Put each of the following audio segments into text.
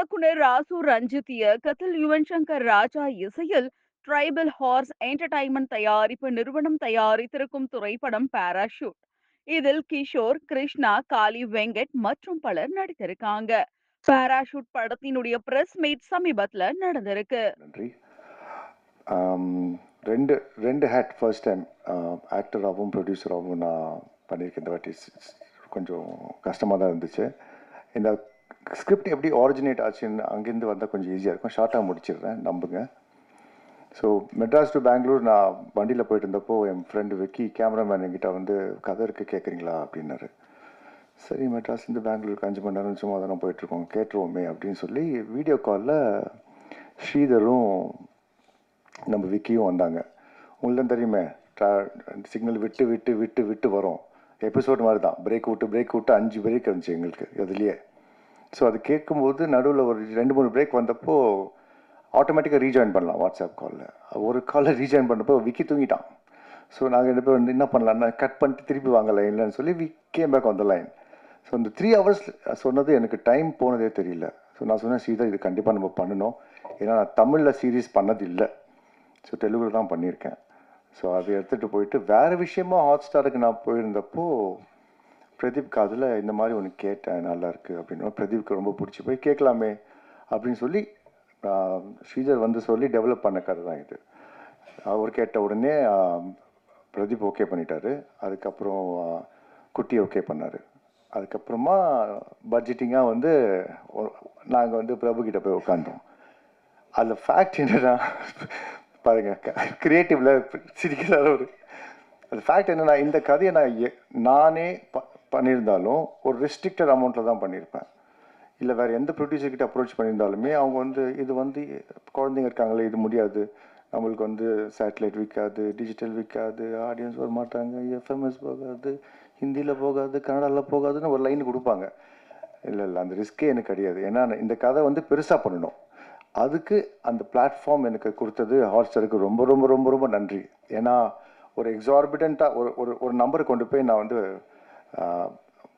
இயக்குனர் ராசு ரஞ்சித் இயக்கத்தில் யுவன் சங்கர் ராஜா இசையில் ட்ரைபல் ஹார்ஸ் என்டர்டைன்மெண்ட் தயாரிப்பு நிறுவனம் தயாரித்திருக்கும் திரைப்படம் பாராஷூட் இதில் கிஷோர் கிருஷ்ணா காளி வெங்கட் மற்றும் பலர் நடித்திருக்காங்க. பாராஷூட் படத்தினுடைய பிரஸ் மீட் சமீபத்துல நடந்திருக்கு. நன்றி. ரெண்டு ரெண்டு ஹேட் ஃபர்ஸ்ட் டைம் ஆக்டராகவும் ப்ரொடியூசராகவும் நான் பண்ணியிருக்கேன். இந்த வாட்டி கொஞ்சம் கஷ்டமாக தான் இருந்துச்சு. இந்த ஸ்கிரிப்ட் எப்படி ஆரிஜினேட் ஆச்சுன்னு அங்கேருந்து வந்தால் கொஞ்சம் ஈஸியாக இருக்கும். ஷார்ட்டாக முடிச்சிடுறேன் நம்புங்க. ஸோ மெட்ராஸ் டு பெங்களூர் நான் வண்டியில் போயிட்டு இருந்தப்போ என் ஃப்ரெண்டு விக்கி கேமராமேன் என்கிட்ட வந்து கதை இருக்கு கேட்குறீங்களா அப்படின்னாரு. சரி மெட்ராஸ் இந்த பெங்களூருக்கு அஞ்சு மணி நேரம் சும்மா தானே போயிட்டுருக்கோம் கேட்டுருவோமே அப்படின்னு சொல்லி வீடியோ காலில் ஸ்ரீதரும் நம்ம விக்கியும் வந்தாங்க. உங்களுக்கு தெரியுமே தெரியுமே சிக்னல் விட்டு விட்டு விட்டு விட்டு வரும். எபிசோட் மாதிரி தான் பிரேக் விட்டு பிரேக் விட்டு அஞ்சு பிரேக் இருந்துச்சு எங்களுக்கு அதுலேயே ஸோ அது கேட்கும்போது நடுவில் ஒரு ரெண்டு மூணு பிரேக் வந்தப்போ ஆட்டோமேட்டிக்காக ரீஜாயின் பண்ணலாம் வாட்ஸ்அப் காலில் ஒரு காலில் ரீஜாயின் பண்ணப்போ விக்கி தூங்கிட்டான். ஸோ நாங்கள் ரெண்டு பேர் வந்து என்ன பண்ணலாம்னா கட் பண்ணிட்டு திருப்பி வாங்க லைன்லன்னு சொல்லி வி கேம் பேக் அந்த லைன் ஸோ இந்த த்ரீ ஹவர்ஸ் சொன்னது எனக்கு டைம் போனதே தெரியல. ஸோ நான் சொன்னேன் சீதா இது கண்டிப்பாக நம்ம பண்ணணும். ஏன்னா நான் தமிழில் சீரீஸ் பண்ணது இல்லை ஸோ தெலுங்கில் தான் பண்ணியிருக்கேன். ஸோ அதை எடுத்துகிட்டு போயிட்டு வேறு விஷயமா ஹாட் ஸ்டாருக்கு நான் போயிருந்தப்போ பிரதீப் காதில் இந்த மாதிரி ஒன்று கேட்டேன் நல்லாயிருக்கு அப்படின்னு. பிரதீப்க்கு ரொம்ப பிடிச்சி போய் கேட்கலாமே அப்படின்னு சொல்லி ஸ்ரீஜர் வந்து சொல்லி டெவலப் பண்ண கதை தான் இது. அவர் கேட்ட உடனே பிரதீப் ஓகே பண்ணிட்டாரு. அதுக்கப்புறம் குட்டி ஓகே பண்ணார். அதுக்கப்புறமா பட்ஜெட்டிங்காக வந்து நாங்கள் வந்து பிரபுக்கிட்ட போய் உட்காந்தோம் அதில் ஃபேக்ட் என்னன்னா பாருங்க கிரியேட்டிவ்ல சிரிக்கிறார் ஒரு அது ஃபேக்ட் என்னன்னா இந்த கதையை நான் நானே ப பண்ணியிருந்தாலும் ஒரு ரெஸ்ட்ரிக்டட் அமௌண்ட்டில் தான் பண்ணியிருப்பேன். இல்லை வேறு எந்த ப்ரொடியூசர்கிட்ட அப்ரோச் பண்ணியிருந்தாலுமே அவங்க வந்து இது வந்து குழந்தைங்க இருக்காங்களே இது முடியாது. நம்மளுக்கு வந்து சேட்டலைட் விற்காது டிஜிட்டல் விற்காது ஆடியன்ஸ் வர மாட்டாங்க எஃப்எம்எஸ் போகாது ஹிந்தியில் போகாது கன்னடாவில் போகாதுன்னு ஒரு லைன் கொடுப்பாங்க. இல்லை இல்லை அந்த ரிஸ்க்கே எனக்கு கிடையாது. ஏன்னா நான் இந்த கதை வந்து பெருசாக பண்ணணும். அதுக்கு அந்த பிளாட்ஃபார்ம் எனக்கு கொடுத்தது ஹாட்ஸ்டருக்கு ரொம்ப ரொம்ப ரொம்ப ரொம்ப நன்றி. ஏன்னா ஒரு எக்ஸார்பிடண்ட்டாக ஒரு ஒரு ஒரு நம்பரை கொண்டு போய் நான் வந்து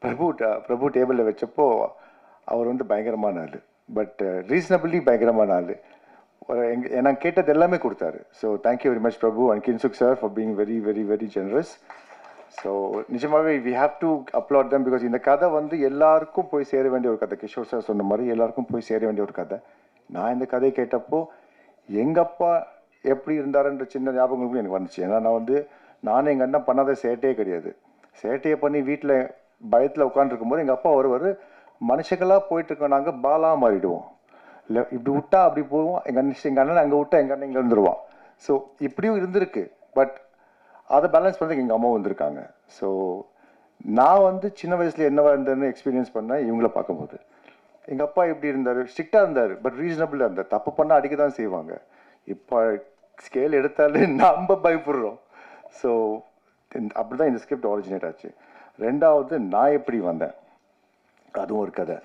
பிரபு பிரபு டேபிளில் வச்சப்போ அவர் வந்து பயங்கரமான ஆள். பட் ரீசனபிளி பயங்கரமான ஆள். எங்கள் எங்க நான் கேட்டது எல்லாமே கொடுத்தாரு. So thank you very much Prabhu and Kinshuk sir for being very very very generous so நிஜமாகவே we have to upload them because இந்த கதை வந்து எல்லாருக்கும் போய் சேர வேண்டிய ஒரு கதை. கிஷோர் சார் சொன்ன மாதிரி எல்லாருக்கும் போய் சேர வேண்டிய ஒரு கதை. நான் இந்த கதையை கேட்டப்போ எங்கள் அப்பா எப்படி இருந்தாருன்ற சின்ன ஞாபகங்களுக்கும் எனக்கு வந்துச்சு. ஏன்னா நான் வந்து நானும் எங்கள் அண்ணன் பண்ணாத சேட்டையே கிடையாது. சேட்டையை பண்ணி வீட்டில் பயத்தில் உட்காந்துருக்கும் போது எங்கள் அப்பா வருவார் மனுஷங்களாக போயிட்டுருக்கோம் நாங்கள் பாலாக மாறிடுவோம். இல்லை இப்படி விட்டா அப்படி போவோம். எங்கள் அண்ணன் எங்கள் அண்ணன் அங்கே விட்டா எங்கள் அண்ணன் இங்கே வந்துடுவான் ஸோ இப்படியும் இருந்திருக்கு. பட் அதை பேலன்ஸ் பண்ணுறதுக்கு எங்கள் அம்மா வந்திருக்காங்க. ஸோ நான் வந்து சின்ன வயசில் என்னவா இருந்தேன்னு எக்ஸ்பீரியன்ஸ் பண்ணேன் இவங்கள பார்க்கும்போது. எங்கள் அப்பா எப்படி இருந்தார்? ஸ்ட்ரிக்டாக இருந்தார் பட் ரீசனபிளாக இருந்தார். தப்பு பண்ணால் அடிக்க தான் செய்வாங்க. இப்போ ஸ்கேல் எடுத்தாலே நம்ம பயப்படுறோம். ஸோ அப்படி தான் இந்த ஸ்கிரிப்ட் ஒரிஜினேட் ஆச்சு. ரெண்டாவது நான் எப்படி வந்தேன்? அதுவும் ஒரு கதை.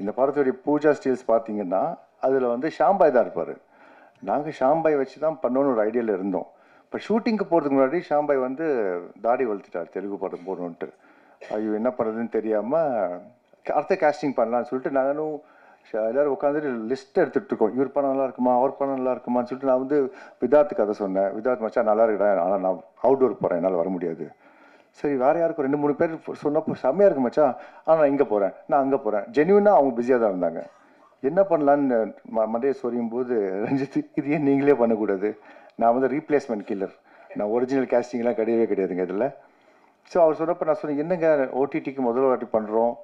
இந்த படத்துடைய பூஜா ஸ்டீல்ஸ் பார்த்தீங்கன்னா அதில் வந்து ஷாம்பாய் தான் இருப்பார். நாங்கள் ஷாம்பாய் வச்சு தான் பண்ணோன்னு ஒரு ஐடியாவில் இருந்தோம். இப்போ ஷூட்டிங்க்கு போகிறதுக்கு முன்னாடி ஷாம்பாய் வந்து தாடி வளர்த்துட்டார் தெலுங்கு படம் போடணுன்ட்டு ஐயோ என்ன பண்ணுறதுன்னு தெரியாமல் அடுத்த கேஸ்டிங் பண்ணலாம்னு சொல்லிட்டு நானும் எல்லாரும் உட்காந்துட்டு லிஸ்ட் எடுத்துட்டு இருக்கோம் இவர் படம் நல்லா இருக்குமா அவர் படம் நல்லா இருக்குமான்னு சொல்லிட்டு நான் வந்து விதார்த்து கதை சொன்னேன். விதார்த் மச்சா நல்லா இருக்கடா ஆனால் நான் அவுட்டோர் போகிறேன் என்னால் வர முடியாது. சரி வேற யாருக்கும் ரெண்டு மூணு பேர் சொன்னப்போ செம்மையாக இருக்கு மச்சா ஆனால் நான் இங்கே போகிறேன் நான் அங்கே போகிறேன் ஜென்யூனாக அவங்க பிஸியாக தான் இருந்தாங்க. என்ன பண்ணலான்னு ம மண்டையை சொரியும் போது ரஞ்சித் இது ஏன் நீங்களே பண்ணக்கூடாது? நான் வந்து ரீப்ளேஸ்மெண்ட் கில்லர் நான் ஒரிஜினல் கேஸ்டிங்லாம் கிடையவே கிடையாதுங்க இதில். ஸோ அவர் சொன்னப்போ நான் சொன்னேன் என்னங்க ஓடிடிக்கு முதல் வாட்டி பண்ணுறோம்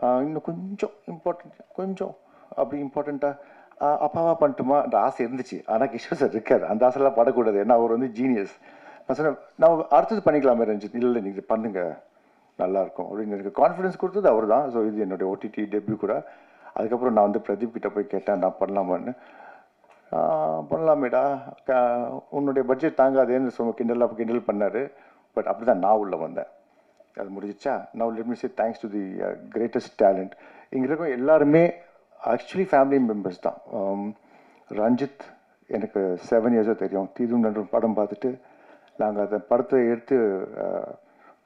இன்னும் கொஞ்சம் இம்பார்ட்டண்ட் கொஞ்சம் அப்படி இம்பார்ட்டண்ட்டாக அப்பாவா பண்ணட்டுமா? அந்த ஆசை இருந்துச்சு. ஆனால் கிஷோர் சார் இருக்கார். அந்த ஆசைலாம் படக்கூடாது. ஏன்னா அவர் வந்து ஜீனியஸ் நான் சொன்னேன் நான் அடுத்தது பண்ணிக்கலாமே ரஞ்சித். இல்லை இல்லை நீங்கள் பண்ணுங்க. நல்லாயிருக்கும். அப்படின்னு எனக்கு கான்ஃபிடன்ஸ் கொடுத்தது அவர் தான் ஸோ இது என்னுடைய ஓடிடி டெபியூ கூட. அதுக்கப்புறம் நான் வந்து பிரதீப் கிட்டே போய் கேட்டேன் நான் பண்ணலாமான்னு? பண்ணலாமேடா. க- உன்னுடைய பட்ஜெட் தாங்காதேன்னு சொன்ன கிண்டல் அப்போ கிண்டல் பண்ணார். பட் அப்படி தான் நான் உள்ளே வந்தேன். அது முடிஞ்சிச்சா? Now let me say thanks to the greatest talent இங்கே இருக்க எல்லாருமே ஆக்சுவலி ஃபேமிலி மெம்பர்ஸ் தான். Um, ரஞ்சித் எனக்கு செவன் இயர்ஸாக தெரியும். தீதும் நன்றும் படம் பார்த்துட்டு நாங்கள் அந்த படத்தை எடுத்து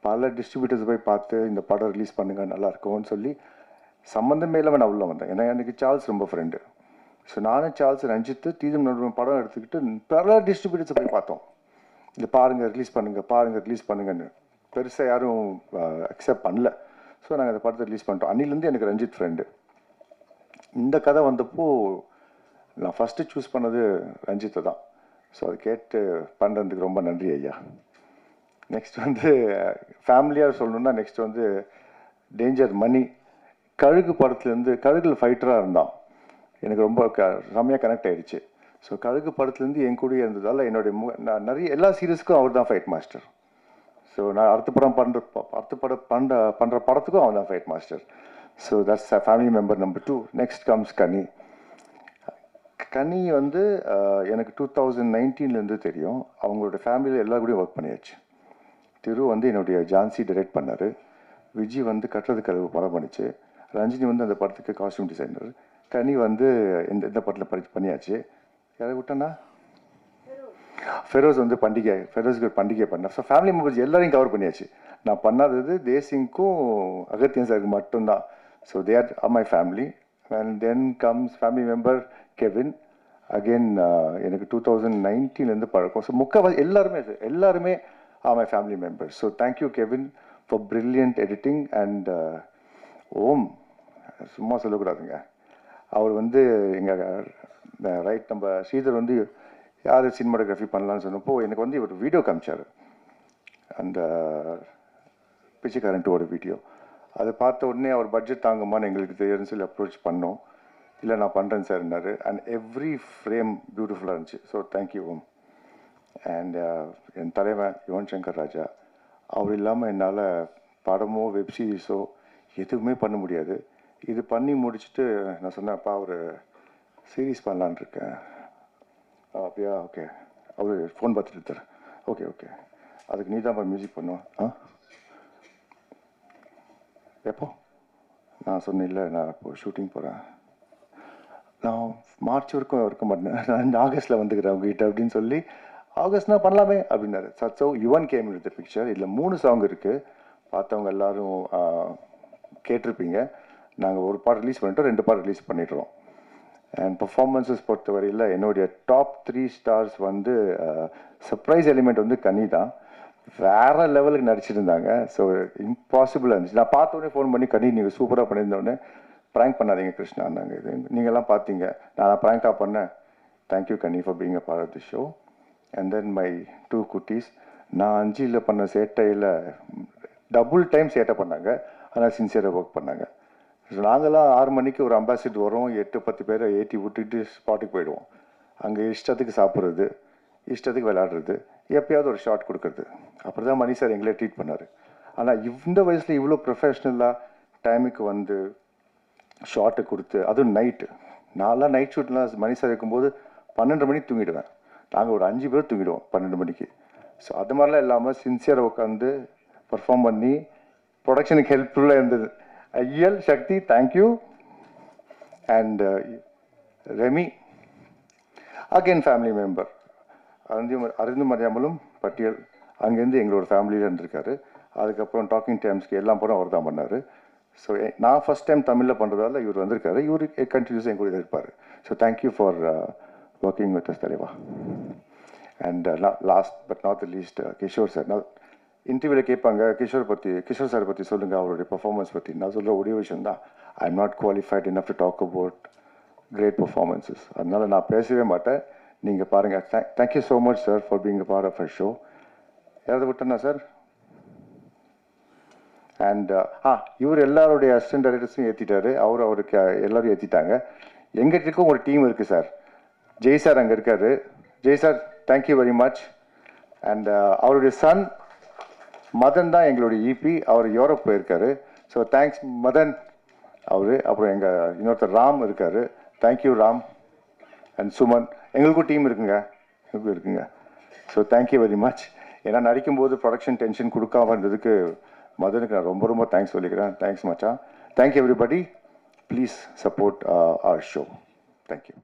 பல டிஸ்ட்ரிபியூட்டர்ஸ் போய் பார்த்து இந்த படம் ரிலீஸ் பண்ணுங்கள் நல்லா இருக்கும்னு சொல்லி சம்மந்தமே இல்லாமல் நான் உள்ளே வந்தேன். ஏன்னா எனக்கு சார்ல்ஸ் ரொம்ப ஃப்ரெண்டு ஸோ நானும் சார்ல்ஸ் ரஞ்சித்து தீதும் நடுவன் படம் எடுத்துக்கிட்டு பல டிஸ்ட்ரிபியூட்டர்ஸை போய் பார்த்தோம். இது பாருங்கள் ரிலீஸ் பண்ணுங்கள் பாருங்கள் ரிலீஸ் பண்ணுங்கன்னு. பெருசாக யாரும் அக்செப்ட் பண்ணல. ஸோ நாங்கள் அந்த படத்தை ரிலீஸ் பண்ணிட்டோம். அன்னிலேருந்து எனக்கு ரஞ்சித் ஃப்ரெண்டு இந்த கதை வந்தப்போ நான் ஃபஸ்ட்டு சூஸ் பண்ணது ரஞ்சித்தை தான். ஸோ அதை கேட்டு பண்ணுறதுக்கு ரொம்ப நன்றி ஐயா. நெக்ஸ்ட் வந்து ஃபேமிலியாக சொல்லணுன்னா நெக்ஸ்ட் வந்து டேஞ்சர் மணி கழுகு படத்துலேருந்து கழுகில் ஃபைட்டராக இருந்தான். எனக்கு ரொம்ப க செம்மையாக கனெக்ட் ஆகிடுச்சு ஸோ கழுகு படத்துலேருந்து என் கூடயே இருந்ததால் என்னுடைய மு நான் நிறைய எல்லா சீரியஸ்க்கும் அவர் தான் ஃபைட் மாஸ்டர் ஸோ நான் அடுத்த படம் பண்ணுற அடுத்த படம் பண்ணுற பண்ணுற படத்துக்கும் அவன் தான் fight master so that's family member number two next comes Kani Kani வந்து uh, எனக்கு டூ தௌசண்ட் நைன்டீன்லேருந்து தெரியும். அவங்களோட ஃபேமிலியில் எல்லா கூடயும் ஒர்க் பண்ணியாச்சு. திரு வந்து என்னுடைய ஜான்சி டைரக்ட் பண்ணார். விஜய் வந்து கட்டுறது கதவு படம் பண்ணிச்சு. ரஞ்சினி வந்து அந்த படத்துக்கு காஸ்டியூம் டிசைனர் கனி வந்து இந்த இந்த படத்தில் படி பண்ணியாச்சு. யாரை விட்டேன்னா ஃபெரோஸ் வந்து பண்டிகை ஃபெரோஸ்க்கு ஒரு பண்டிகை பண்ணேன் ஸோ ஃபேமிலி மெம்பர்ஸ் எல்லாரையும் கவர் பண்ணியாச்சு. நான் பண்ணாதது தேசிங்க்கும் அகத்தியன் சாருக்கு மட்டும்தான். So they are my family and then comes family member Kevin again எனக்கு டூ தௌசண்ட் நைன்டீன்லேருந்து பழக்கம். ஸோ முக்கால்வாசி எல்லாருமே எல்லாருமே are my family member so thank you Kevin for brilliant editing and Om சும்மா சொல்லக்கூடாதுங்க. அவர் வந்து எங்கள் ரைட் நம்ம ஸ்ரீதர் வந்து யார் சினிமாட்டோகிராஃபி பண்ணலான்னு சொன்னப்போ எனக்கு வந்து இவர் வீடியோ காமிச்சார். அந்த பிச்சைக்காரன்ட்டு ஒரு வீடியோ அதை பார்த்த உடனே அவர் பட்ஜெட் தாங்குமான்னு எங்களுக்கு தெரியும்னு சொல்லி அப்ரோச் பண்ணோம். இல்லை நான் பண்ணுறேன் சார்னாரு அண்ட் எவ்ரி ஃப்ரேம் பியூட்டிஃபுல்லாக இருந்துச்சு. So thank you Om. And uh, என் தலைவன் யுவன் சங்கர் ராஜா அவர் இல்லாமல் என்னால் படமோ வெப் சீரிஸோ எதுவுமே பண்ண முடியாது. இது பண்ணி முடிச்சுட்டு நான் சொன்னேன் அப்பா ஒரு சீரீஸ் பண்ணலான்னு இருக்கேன். அப்படியா? ஓகே. அவர் ஃபோன் பார்த்துட்டு இருக்கார். Okay okay. அதுக்கு நீ தான் மியூசிக் பண்ணுவோம் ஆ? எப்போ? நான் சொன்னேன் இல்லை நான் இப்போ ஷூட்டிங் போகிறேன் நான் மார்ச் வரைக்கும் இருக்க மாட்டேன். நான் இந்த ஆகஸ்ட்டில் வந்துக்கிறேன் உங்ககிட்ட அப்படின்னு சொல்லி ஆகஸ்ட்னா பண்ணலாமே அப்படின்னாரு. சச்சோ யுவன் கேம் எடுத்த பிக்சர் இதில் மூணு சாங் இருக்குது பார்த்தவங்க எல்லாரும் கேட்டிருப்பீங்க. நாங்கள் ஒரு பாட்டு ரிலீஸ் பண்ணிட்டோம் ரெண்டு பாட்டு ரிலீஸ் பண்ணிடுறோம். அண்ட் பர்ஃபார்மன்ஸஸ் பொறுத்தவரையில் என்னுடைய டாப் த்ரீ ஸ்டார்ஸ் வந்து சர்ப்ரைஸ் எலிமெண்ட் வந்து கனி தான். வேற லெவலுக்கு நடிச்சிருந்தாங்க. ஸோ இம்பாசிபிளாக இருந்துச்சு. நான் பார்த்த உடனே ஃபோன் பண்ணி கனி நீங்கள் சூப்பராக பண்ணியிருந்தோடனே ப்ராங்க் பண்ணாதீங்க கிருஷ்ணான்னாங்க இது நீங்கள்லாம் பார்த்தீங்க. நான் ப்ராங்காக பண்ணேன். Thank you Kani for being a part of the show and then my two குட்டீஸ் நான் அஞ்சில் பண்ண சேட்டையில் டபுள் டைம் சேட்டை பண்ணாங்க. ஆனால் சின்சியராக ஒர்க் பண்ணாங்க. நாங்களாம் ஆறு மணிக்கு ஒரு அம்பாசிடர் வரோம். எட்டு பத்து பேரை ஏற்றி விட்டுட்டு ஸ்பாட்டுக்கு போயிடுவோம். அங்கே இஷ்டத்துக்கு சாப்பிட்றது இஷ்டத்துக்கு விளையாடுறது எப்பயாவது ஒரு ஷாட் கொடுக்குறது. அப்படி தான் மணி சார் எங்களே ட்ரீட் பண்ணார். ஆனால் இந்த வயசில் இவ்வளோ ப்ரொஃபஷ்னலாக டைமுக்கு வந்து ஷார்ட்டை கொடுத்து அதுவும் நைட்டு நான்லாம் நைட் ஷூட்லாம் மணி சார் இருக்கும்போது பன்னெண்டு மணிக்கு தூங்கிடுவேன். நாங்கள் ஒரு அஞ்சு பேர் தூங்கிடுவோம் பன்னெண்டு மணிக்கு. ஸோ அது மாதிரிலாம் இல்லாமல் சின்சியராக உட்காந்து பர்ஃபார்ம் பண்ணி ப்ரொடக்ஷனுக்கு ஹெல்ப்ஃபுல்லாக இருந்தது. Iyal Sakthi thank you and Remy again family member அறிந்து அறிந்து மறியாமலும் பட்டியல் அங்கேருந்து எங்களோட ஃபேமிலியில் இருந்திருக்காரு. அதுக்கப்புறம் டாக்கிங் டைம்ஸ்க்கு எல்லாம் படம் அவர் தான் பண்ணார் ஸோ நான் ஃபஸ்ட் டைம் தமிழில் பண்ணுறதால இவர் வந்திருக்காரு. இவர் கண்டினியூஸாக என் கூட இருப்பார். So thank you for working with தலைவா. And last but not the least Kishore sir நான் இன்டர்வியூவில் கேட்பாங்க கிஷோர் பற்றி கிஷோர் சார் பற்றி சொல்லுங்கள் அவருடைய பர்ஃபார்மன்ஸ் பற்றி நான் சொல்கிற ஒரே விஷயம் தான். I am not qualified enough to talk about great performances அதனால் நான் பேசவே மாட்டேன். நீங்கள் பாருங்கள் thank thank you so much sir for being part of a show யாராவது விட்டேன்னா சார் அண்ட் ஆ இவர் எல்லாருடைய அசிஸ்டன்ட் டைரக்டர்ஸும் ஏற்றிட்டாரு அவர் அவருக்கு எல்லோரும் ஏற்றிட்டாங்க எங்கிட்ட இருக்கும் ஒரு டீம் இருக்குது சார் ஜெய் சார் அங்கே இருக்காரு. Jay sir thank you very much and அவருடைய சன் மதன் தான் எங்களுடைய இபி அவர் யூரோப் போயிருக்காரு. So thanks Madan. அவர் அப்புறம் எங்கள் இன்னொருத்தர் ராம் இருக்காரு. Thank you Ram and Suman. எங்களுக்கும் டீம் இருக்குங்க. எங்களுக்கும் இருக்குங்க. ஸோ தேங்க்யூ வெரி மச் ஏன்னா நடிக்கும்போது ப்ரொடக்ஷன் டென்ஷன் கொடுக்காம இருந்ததுக்கு மதனுக்கு நான் ரொம்ப ரொம்ப தேங்க்ஸ் சொல்லிக்கிறேன். தேங்க்ஸ் மச்சான். Thank you everybody please support our show thank you